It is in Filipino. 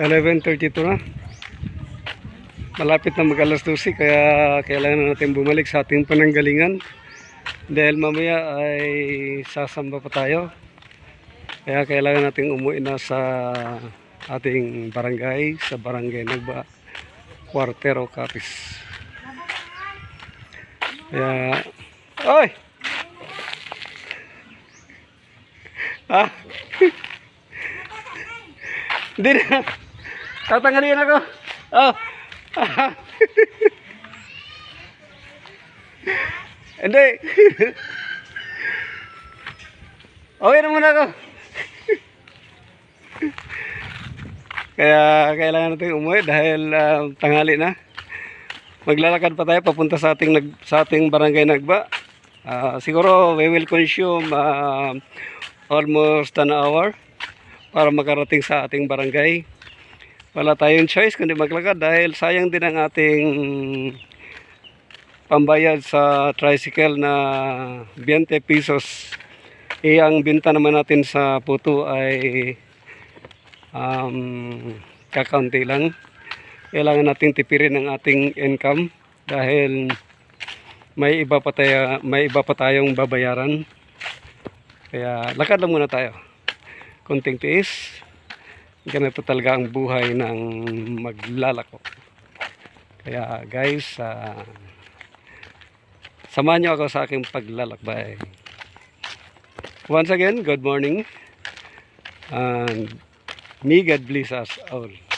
11.32 na. Malapit na mag alas 12 kaya kailangan natin bumalik sa ating pananggalingan. Dahil mamaya ay sasamba pa tayo. Kaya kailangan natin umuwi na sa ating barangay, sa barangay Nagba, Quarter o Capiz. Kaya, oy! Ah! Hindi na. Tatanggalin ako. Oh. Hindi. Okay na muna ako. Kaya kailangan natin umuwi dahil ah, tanghali na. Maglalakad pa tayo papunta sa ating nag, sa ating barangay Nagba. Ah, siguro we will consume ah, almost an hour para makarating sa ating barangay. Wala tayong choice kundi maglakad dahil sayang din ang ating pambayad sa tricycle na 20 pesos. Eh, ang binta naman natin sa puto ay um, kakaunti lang. Kailangan natin tipirin ang ating income dahil may iba pa tayo, may iba pa tayong babayaran. Kaya lakad lang muna tayo. Konting tiis. Ganito talaga ang buhay ng maglalako. Kaya guys, ah, samahan niyo ako sa aking paglalakbay. Once again, good morning. And may God bless us all.